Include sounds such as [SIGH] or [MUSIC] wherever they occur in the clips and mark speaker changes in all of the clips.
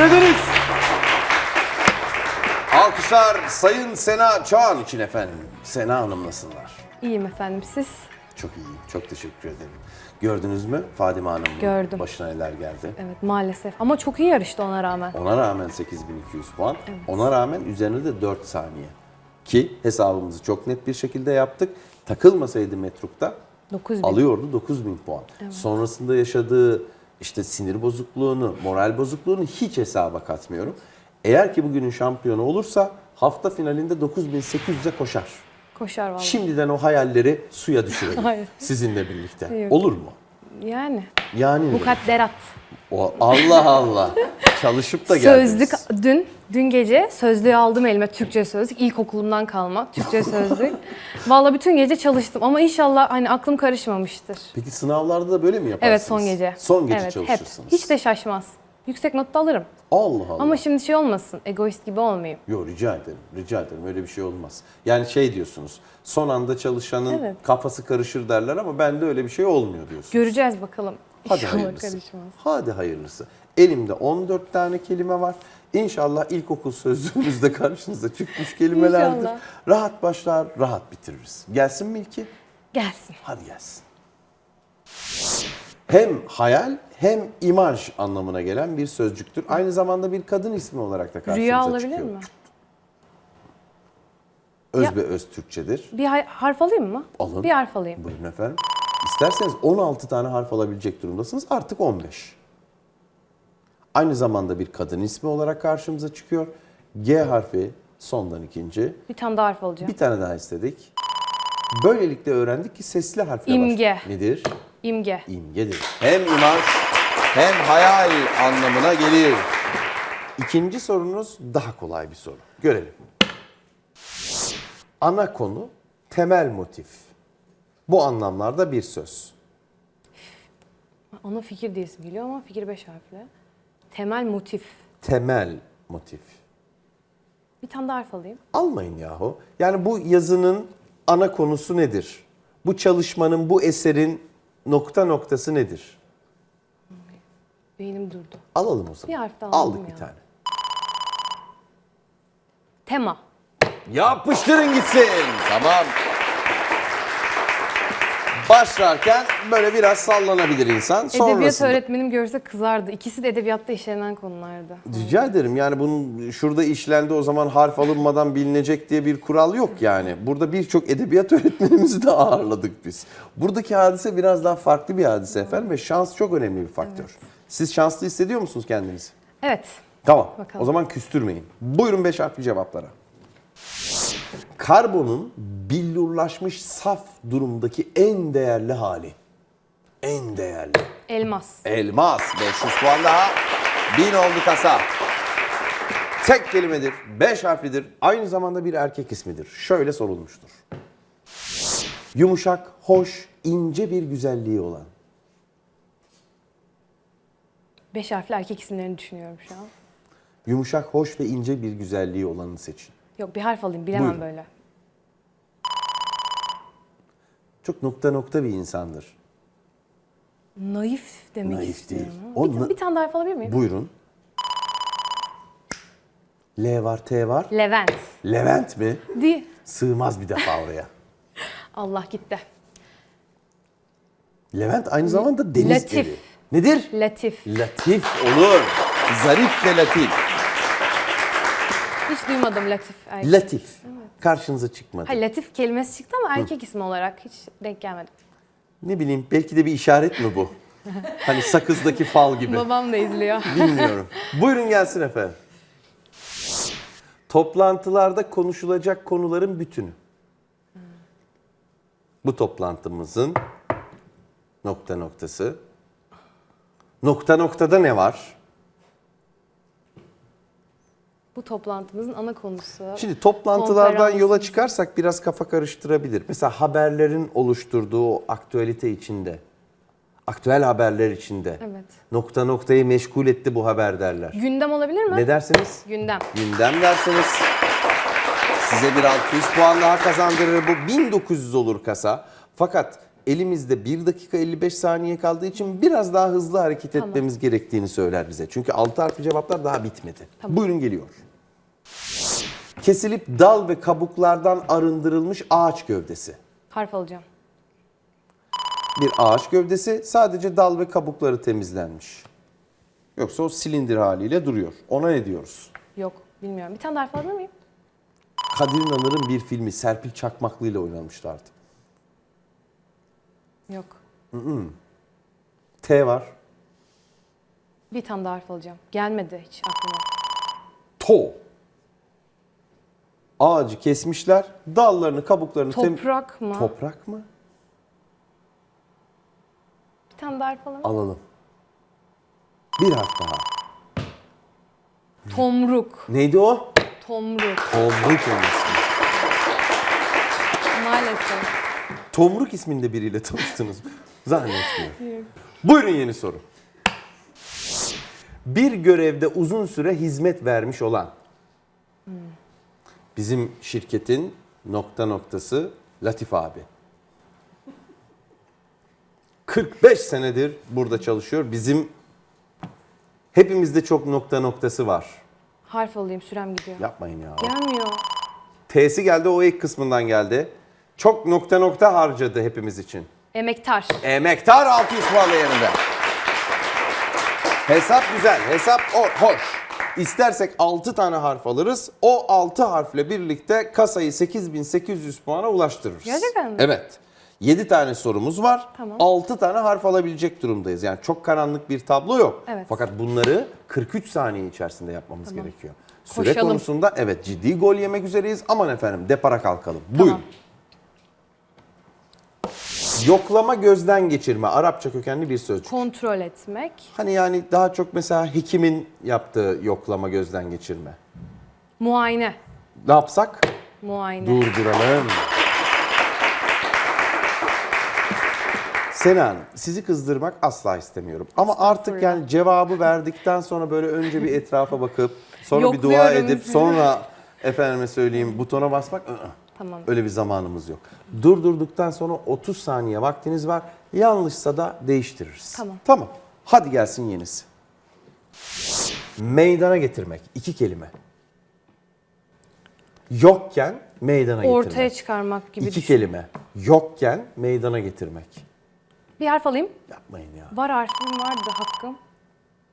Speaker 1: teşekkür ederiz. Alkışlar Sayın Sena Çağan için efendim. Sena Hanım nasıllar?
Speaker 2: İyiyim efendim siz?
Speaker 1: Çok iyiyim. Çok teşekkür ederim. Gördünüz mü Fadime Hanım'ın
Speaker 2: Gördüm.
Speaker 1: başına neler geldi?
Speaker 2: Evet maalesef ama çok iyi yarıştı ona rağmen.
Speaker 1: Ona rağmen 8200 puan. Ona rağmen üzerine de 4 saniye. Ki hesabımızı çok net bir şekilde yaptık. Takılmasaydı Metruk'ta
Speaker 2: 9000.
Speaker 1: alıyordu 9000 puan. Sonrasında yaşadığı işte sinir bozukluğunu, moral bozukluğunu hiç hesaba katmıyorum. Eğer ki bugünün şampiyonu olursa hafta finalinde 9800'e koşar.
Speaker 2: Koşar vallahi.
Speaker 1: Şimdiden o hayalleri suya düşürelim. [LAUGHS]
Speaker 2: Hayır.
Speaker 1: Sizinle birlikte.
Speaker 2: Yok.
Speaker 1: Olur mu?
Speaker 2: Yani
Speaker 1: Yani ne?
Speaker 2: mukadderat.
Speaker 1: O, Allah Allah. [LAUGHS] Çalışıp da geldiniz.
Speaker 2: Sözlük dün dün gece sözlüğü aldım elime Türkçe sözlük ilkokulumdan kalma Türkçe [LAUGHS] sözlük. Vallahi bütün gece çalıştım ama inşallah hani aklım karışmamıştır.
Speaker 1: Peki sınavlarda da böyle mi yaparsınız?
Speaker 2: Evet son gece.
Speaker 1: Son gece
Speaker 2: evet,
Speaker 1: çalışırsınız.
Speaker 2: Hep. Hiç de şaşmaz. Yüksek not da alırım.
Speaker 1: Allah Allah.
Speaker 2: Ama şimdi şey olmasın. Egoist gibi olmayayım.
Speaker 1: Yok rica ederim. Rica ederim. Öyle bir şey olmaz. Yani şey diyorsunuz. Son anda çalışanın
Speaker 2: Evet.
Speaker 1: kafası karışır derler ama bende öyle bir şey olmuyor diyorsunuz.
Speaker 2: Göreceğiz bakalım.
Speaker 1: Hadi
Speaker 2: İnşallah
Speaker 1: hayırlısı.
Speaker 2: karışmaz.
Speaker 1: Hadi hayırlısı. Elimde 14 tane kelime var. İnşallah ilkokul sözlüğümüzde [LAUGHS] karşınıza çıkmış kelimelerdir.
Speaker 2: İnşallah.
Speaker 1: Rahat başlar, rahat bitiririz. Gelsin mi ilki?
Speaker 2: Gelsin.
Speaker 1: Hadi gelsin. Hem hayal hem imaj anlamına gelen bir sözcüktür. Aynı zamanda bir kadın ismi olarak da karşımıza
Speaker 2: Rüya olabilir
Speaker 1: çıkıyor.
Speaker 2: mi?
Speaker 1: Öz
Speaker 2: Ya-
Speaker 1: ve öz Türkçedir.
Speaker 2: Bir hay- harf alayım mı?
Speaker 1: Alın.
Speaker 2: Bir harf alayım.
Speaker 1: Buyurun efendim. İsterseniz 16 tane harf alabilecek durumdasınız. Artık 15. Aynı zamanda bir kadın ismi olarak karşımıza çıkıyor. G harfi sondan ikinci.
Speaker 2: Bir tane daha harf alacağım.
Speaker 1: Bir tane daha istedik. Böylelikle öğrendik ki sesli harfle
Speaker 2: İmge.
Speaker 1: başlar. Nedir?
Speaker 2: İmge.
Speaker 1: İmgedir. Hem imaj hem hayal anlamına gelir. İkinci sorunuz daha kolay bir soru. Görelim. Ana konu, temel motif. Bu anlamlarda bir söz.
Speaker 2: Ana fikir diye isim geliyor ama fikir beş harfli. Temel motif.
Speaker 1: Temel motif.
Speaker 2: Bir tane daha harf alayım.
Speaker 1: Almayın yahu. Yani bu yazının ana konusu nedir? Bu çalışmanın, bu eserin nokta noktası nedir?
Speaker 2: Beynim durdu.
Speaker 1: Alalım o zaman.
Speaker 2: Bir harf daha
Speaker 1: Aldık
Speaker 2: ya.
Speaker 1: bir tane.
Speaker 2: Tema.
Speaker 1: Yapıştırın gitsin. Tamam. Başlarken böyle biraz sallanabilir insan.
Speaker 2: Edebiyat
Speaker 1: Sonrasında...
Speaker 2: öğretmenim görse kızardı. İkisi de edebiyatta işlenen konulardı.
Speaker 1: Rica ederim yani bunun şurada işlendi o zaman harf alınmadan bilinecek diye bir kural yok yani. Burada birçok edebiyat [LAUGHS] öğretmenimizi de ağırladık biz. Buradaki hadise biraz daha farklı bir hadise efendim ve şans çok önemli bir faktör. Siz şanslı hissediyor musunuz kendinizi?
Speaker 2: Evet.
Speaker 1: Tamam.
Speaker 2: Bakalım.
Speaker 1: O zaman küstürmeyin. Buyurun beş harfli cevaplara. Karbonun billurlaşmış saf durumdaki en değerli hali. En değerli.
Speaker 2: Elmas.
Speaker 1: Elmas. 500 puan daha. 1000 oldu kasa. Tek kelimedir, beş harflidir, aynı zamanda bir erkek ismidir. Şöyle sorulmuştur. Yumuşak, hoş, ince bir güzelliği olan.
Speaker 2: Beş harfli erkek isimlerini düşünüyorum şu an.
Speaker 1: Yumuşak, hoş ve ince bir güzelliği olanı seçin.
Speaker 2: Yok bir harf alayım. Bilemem
Speaker 1: Buyurun.
Speaker 2: böyle.
Speaker 1: Çok nokta nokta bir insandır.
Speaker 2: Naif demek
Speaker 1: Naif
Speaker 2: istiyorum.
Speaker 1: değil. O
Speaker 2: bir,
Speaker 1: na-
Speaker 2: bir tane daha harf alabilir miyim?
Speaker 1: Buyurun. L var, T var.
Speaker 2: Levent.
Speaker 1: Levent mi?
Speaker 2: Di.
Speaker 1: Sığmaz bir defa oraya. [LAUGHS]
Speaker 2: Allah gitti.
Speaker 1: Levent aynı zamanda deniz
Speaker 2: Latif.
Speaker 1: evi. Nedir?
Speaker 2: Latif.
Speaker 1: Latif olur. Zarif ve latif.
Speaker 2: Hiç duymadım Latif. Erkek.
Speaker 1: Latif. Karşınıza çıkmadı.
Speaker 2: Ha, Latif kelimesi çıktı ama erkek ismi olarak hiç denk gelmedi.
Speaker 1: Ne bileyim belki de bir işaret mi bu? [LAUGHS] hani sakızdaki fal gibi.
Speaker 2: Babam da izliyor.
Speaker 1: Bilmiyorum. Buyurun gelsin efendim. Toplantılarda konuşulacak konuların bütünü. Bu toplantımızın nokta noktası. Nokta noktada ne var?
Speaker 2: Bu toplantımızın ana konusu.
Speaker 1: Şimdi toplantılardan yola çıkarsak biraz kafa karıştırabilir. Mesela haberlerin oluşturduğu o aktüelite içinde. Aktüel haberler içinde.
Speaker 2: Evet.
Speaker 1: Nokta noktayı meşgul etti bu haber derler.
Speaker 2: Gündem olabilir mi?
Speaker 1: Ne dersiniz?
Speaker 2: Gündem.
Speaker 1: Gündem derseniz size bir 600 puan daha kazandırır. Bu 1900 olur kasa. Fakat elimizde 1 dakika 55 saniye kaldığı için biraz daha hızlı hareket
Speaker 2: Tamam.
Speaker 1: etmemiz gerektiğini söyler bize. Çünkü 6 harfli cevaplar daha bitmedi.
Speaker 2: Tamam.
Speaker 1: Buyurun geliyor. Kesilip dal ve kabuklardan arındırılmış ağaç gövdesi.
Speaker 2: Harf alacağım.
Speaker 1: Bir ağaç gövdesi sadece dal ve kabukları temizlenmiş. Yoksa o silindir haliyle duruyor. Ona ne diyoruz?
Speaker 2: Yok bilmiyorum. Bir tane daha harf alabilir miyim?
Speaker 1: Kadir İnanır'ın bir filmi Serpil Çakmaklı ile oynamışlardı.
Speaker 2: Yok.
Speaker 1: T var.
Speaker 2: Bir tane daha harf alacağım. Gelmedi hiç aklıma.
Speaker 1: To. Ağacı kesmişler, dallarını, kabuklarını tem-
Speaker 2: Toprak mı?
Speaker 1: Toprak mı?
Speaker 2: Bir tane daha harf alalım.
Speaker 1: Alalım. Bir harf daha.
Speaker 2: Tomruk.
Speaker 1: Neydi o?
Speaker 2: Tomruk.
Speaker 1: Tomruk olması.
Speaker 2: Maalesef.
Speaker 1: Tomruk isminde biriyle tanıştınız mı? Zannetmiyorum. Buyurun yeni soru. Bir görevde uzun süre hizmet vermiş olan bizim şirketin nokta noktası Latif abi. 45 senedir burada çalışıyor. Bizim hepimizde çok nokta noktası var.
Speaker 2: Harf alayım sürem gidiyor.
Speaker 1: Yapmayın ya.
Speaker 2: Gelmiyor.
Speaker 1: T'si geldi o ilk kısmından geldi. Çok nokta nokta harcadı hepimiz için.
Speaker 2: Emektar.
Speaker 1: Emektar 600 puanla yanında. Hesap güzel. Hesap o, hoş. İstersek 6 tane harf alırız. O 6 harfle birlikte kasayı 8800 puana ulaştırırız.
Speaker 2: Gerçekten mi?
Speaker 1: Evet. 7 tane sorumuz var.
Speaker 2: Tamam.
Speaker 1: 6 tane harf alabilecek durumdayız. Yani çok karanlık bir tablo yok.
Speaker 2: Evet.
Speaker 1: Fakat bunları 43 saniye içerisinde yapmamız
Speaker 2: Tamam.
Speaker 1: gerekiyor. Süre
Speaker 2: Koşalım.
Speaker 1: konusunda evet ciddi gol yemek üzereyiz. Aman efendim depara kalkalım. Buyurun. Yoklama gözden geçirme. Arapça kökenli bir sözcük.
Speaker 2: Kontrol etmek.
Speaker 1: Hani yani daha çok mesela hekimin yaptığı yoklama gözden geçirme.
Speaker 2: Muayene.
Speaker 1: Ne yapsak?
Speaker 2: Muayene.
Speaker 1: Durduralım. Sena Hanım, sizi kızdırmak asla istemiyorum. Ama artık yani cevabı verdikten sonra böyle önce bir etrafa bakıp, sonra bir dua
Speaker 2: Yokluyorum
Speaker 1: edip,
Speaker 2: sizi.
Speaker 1: sonra efendime söyleyeyim butona basmak ı-ı.
Speaker 2: Tamam.
Speaker 1: öyle bir zamanımız yok. Durdurduktan sonra 30 saniye vaktiniz var. Yanlışsa da değiştiririz.
Speaker 2: Tamam.
Speaker 1: Tamam. Hadi gelsin yenisi. Meydana getirmek. iki kelime. Yokken meydana getirmek.
Speaker 2: Ortaya çıkarmak gibi
Speaker 1: İki
Speaker 2: düşün.
Speaker 1: kelime. Yokken meydana getirmek.
Speaker 2: Bir harf alayım.
Speaker 1: Yapmayın ya.
Speaker 2: Var harfim vardı hakkım.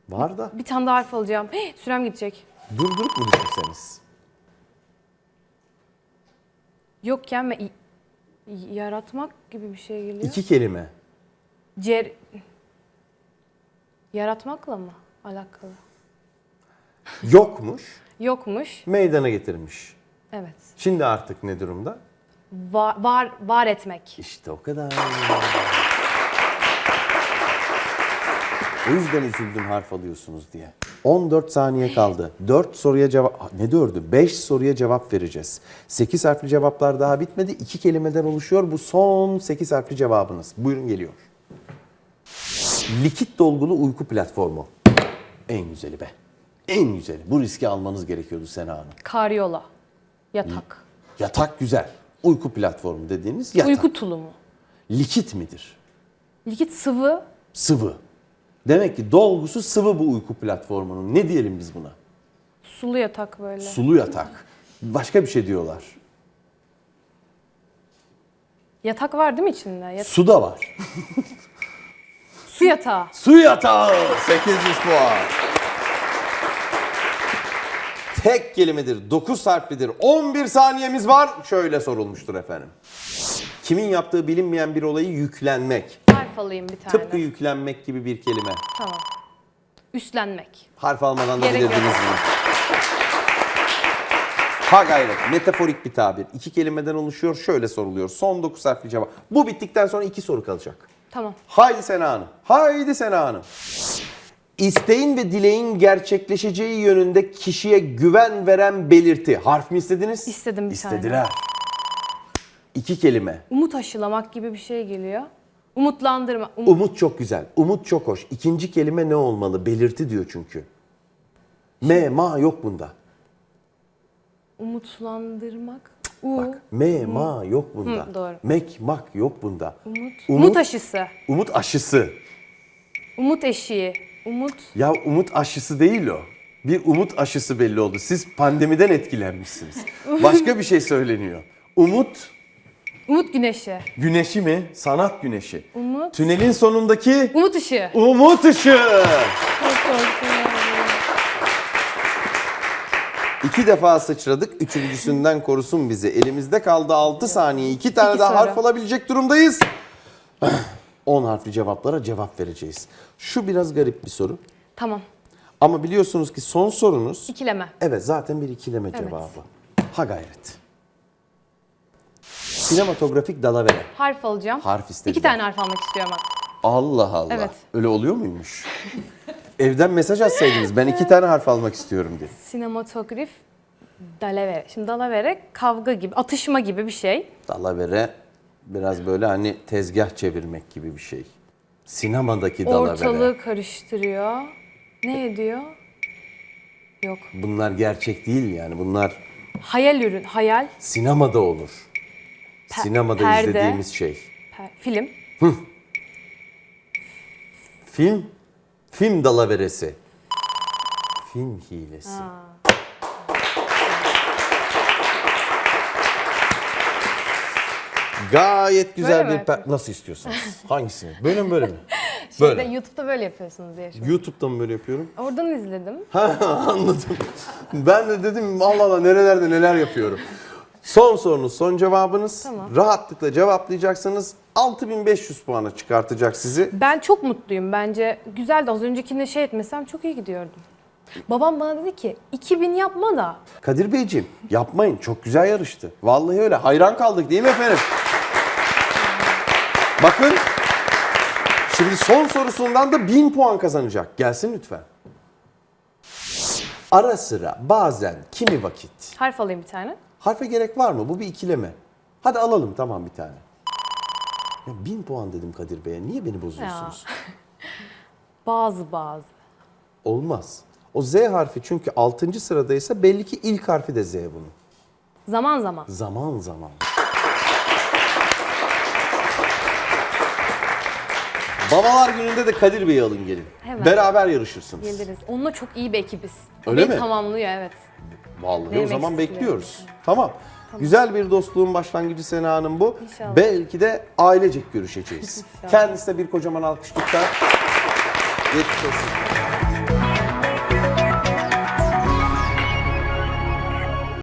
Speaker 1: Var da
Speaker 2: Bir tane daha harf alacağım. Hii, [GASPS] sürem gidecek.
Speaker 1: durdurup mu düşünseniz?
Speaker 2: Yokken ve y- yaratmak gibi bir şey geliyor.
Speaker 1: İki kelime.
Speaker 2: Cer... Yaratmakla mı alakalı?
Speaker 1: Yokmuş,
Speaker 2: Yokmuş.
Speaker 1: meydana getirmiş.
Speaker 2: Evet.
Speaker 1: Şimdi artık ne durumda?
Speaker 2: Var, var, var etmek.
Speaker 1: İşte o kadar. O yüzden üzüldüm harf alıyorsunuz diye. 14 saniye kaldı. 4 soruya cevap... Ne dördü? 5 soruya cevap vereceğiz. 8 harfli cevaplar daha bitmedi. 2 kelimeden oluşuyor. Bu son 8 harfli cevabınız. Buyurun geliyor. Likit dolgulu uyku platformu. En güzeli be. En güzeli. Bu riski almanız gerekiyordu Sena Hanım.
Speaker 2: Karyola. Yatak.
Speaker 1: Yatak güzel. Uyku platformu dediğiniz yatak.
Speaker 2: Uyku tulumu.
Speaker 1: Likit midir?
Speaker 2: Likit sıvı.
Speaker 1: Sıvı. Demek ki dolgusu sıvı bu uyku platformunun. Ne diyelim biz buna?
Speaker 2: Sulu yatak böyle.
Speaker 1: Sulu yatak. Başka bir şey diyorlar.
Speaker 2: Yatak var değil mi içinde? Yat-
Speaker 1: Su da var. [LAUGHS]
Speaker 2: Su yatağı.
Speaker 1: Su yatağı. 800 puan. Tek kelimedir, 9 harflidir, 11 saniyemiz var. Şöyle sorulmuştur efendim. Kimin yaptığı bilinmeyen bir olayı yüklenmek.
Speaker 2: Harf alayım bir tane.
Speaker 1: Tıpkı yüklenmek gibi bir kelime.
Speaker 2: Tamam. Üstlenmek.
Speaker 1: Harf almadan da
Speaker 2: Gerek yok.
Speaker 1: bilirdiniz bunu. Ha gayret. Metaforik bir tabir. İki kelimeden oluşuyor. Şöyle soruluyor. Son 9 harfli cevap. Bu bittikten sonra iki soru kalacak.
Speaker 2: Tamam.
Speaker 1: Haydi Sena Hanım. Haydi Sena Hanım. İsteğin ve dileğin gerçekleşeceği yönünde kişiye güven veren belirti. Harf mi istediniz?
Speaker 2: İstedim bir tane.
Speaker 1: İstediler. İki kelime.
Speaker 2: Umut aşılamak gibi bir şey geliyor. Umutlandırma. Um-
Speaker 1: Umut çok güzel. Umut çok hoş. İkinci kelime ne olmalı? Belirti diyor çünkü. M, ma yok bunda.
Speaker 2: umutlandırmak. U.
Speaker 1: Bak me, ma yok bunda.
Speaker 2: Hı, doğru.
Speaker 1: Mek, mak yok bunda.
Speaker 2: Umut.
Speaker 1: Umut,
Speaker 2: Umut aşısı.
Speaker 1: umut aşısı.
Speaker 2: Umut eşiği. Umut.
Speaker 1: Ya umut aşısı değil o. Bir umut aşısı belli oldu. Siz pandemiden etkilenmişsiniz. [LAUGHS] Başka bir şey söyleniyor. Umut
Speaker 2: Umut güneşi.
Speaker 1: güneşi mi? Sanat güneşi.
Speaker 2: Umut.
Speaker 1: Tünelin sonundaki
Speaker 2: Umut ışığı.
Speaker 1: umut ışığı.
Speaker 2: Çok.
Speaker 1: İki defa sıçradık. Üçüncüsünden korusun bizi. Elimizde kaldı 6 saniye. İki tane
Speaker 2: İki
Speaker 1: daha
Speaker 2: soru.
Speaker 1: harf alabilecek durumdayız. [CLEARS THROAT] 10 harfli cevaplara cevap vereceğiz. Şu biraz garip bir soru.
Speaker 2: Tamam.
Speaker 1: Ama biliyorsunuz ki son sorunuz
Speaker 2: İkileme.
Speaker 1: evet zaten bir ikileme cevabı. Ha gayret. Sinematografik dalavere.
Speaker 2: Harf alacağım.
Speaker 1: Harf istediler.
Speaker 2: İki tane harf almak istiyorum bak.
Speaker 1: Allah Allah.
Speaker 2: Evet.
Speaker 1: Öyle oluyor muymuş? [LAUGHS] Evden mesaj atsaydınız ben iki tane harf almak istiyorum diye.
Speaker 2: Sinematograf dalavere. Şimdi dalavere kavga gibi, atışma gibi bir şey.
Speaker 1: Dalavere biraz böyle hani tezgah çevirmek gibi bir şey. Sinemadaki dalavere.
Speaker 2: Ortalığı karıştırıyor. Ne ediyor? Yok.
Speaker 1: Bunlar gerçek değil yani. Bunlar
Speaker 2: Hayal ürün, hayal,
Speaker 1: sinemada olur.
Speaker 2: Pe-
Speaker 1: Sinemada
Speaker 2: perde.
Speaker 1: izlediğimiz şey.
Speaker 2: pe- film.
Speaker 1: Film, film dalaveresi. Film hilesi. Gayet güzel
Speaker 2: Böyle mi
Speaker 1: bir per- nasıl istiyorsanız. [LAUGHS] Hangisini? Böyle mi böyle mi? [LAUGHS]
Speaker 2: Şeyde,
Speaker 1: Böyle.
Speaker 2: YouTube'da böyle yapıyorsunuz diye. şu-
Speaker 1: YouTube'da mı böyle yapıyorum?
Speaker 2: Oradan izledim. [LAUGHS]
Speaker 1: Anladım. Ben de dedim Allah Allah nerelerde neler yapıyorum. Son sorunuz, son cevabınız.
Speaker 2: Tamam.
Speaker 1: Rahatlıkla cevaplayacaksınız. 6500 puana çıkartacak sizi.
Speaker 2: Ben çok mutluyum bence. Güzeldi. Az öncekinde şey etmesem çok iyi gidiyordum. Babam bana dedi ki 2000 yapma da.
Speaker 1: Kadir Beyciğim yapmayın. Çok güzel yarıştı. Vallahi öyle. Hayran kaldık değil mi efendim? Bakın. Şimdi son sorusundan da 1000 puan kazanacak. Gelsin lütfen. Ara sıra bazen kimi vakit.
Speaker 2: Harf alayım bir tane.
Speaker 1: Harfe gerek var mı? Bu bir ikileme. Hadi alalım tamam bir tane. Ya 1000 puan dedim Kadir Bey'e. Niye beni bozuyorsunuz? [LAUGHS]
Speaker 2: Bazı bazı.
Speaker 1: Olmaz. O Z harfi çünkü 6. sıradaysa belli ki ilk harfi de Z bunun.
Speaker 2: Zaman zaman.
Speaker 1: Zaman zaman. Babalar gününde de Kadir Bey'i alın gelin.
Speaker 2: Hemen.
Speaker 1: Beraber yarışırsınız.
Speaker 2: Geliriz. Onunla çok iyi bir ekibiz.
Speaker 1: Öyle
Speaker 2: Beni
Speaker 1: mi?
Speaker 2: tamamlıyor evet.
Speaker 1: Vallahi
Speaker 2: Benim
Speaker 1: o zaman bekliyoruz. Tamam. Güzel bir dostluğun başlangıcı Sena Hanım bu.
Speaker 2: İnşallah.
Speaker 1: Belki de ailecek görüşeceğiz. [LAUGHS] Kendisine bir kocaman alkış lütfen. Geçmiş olsun.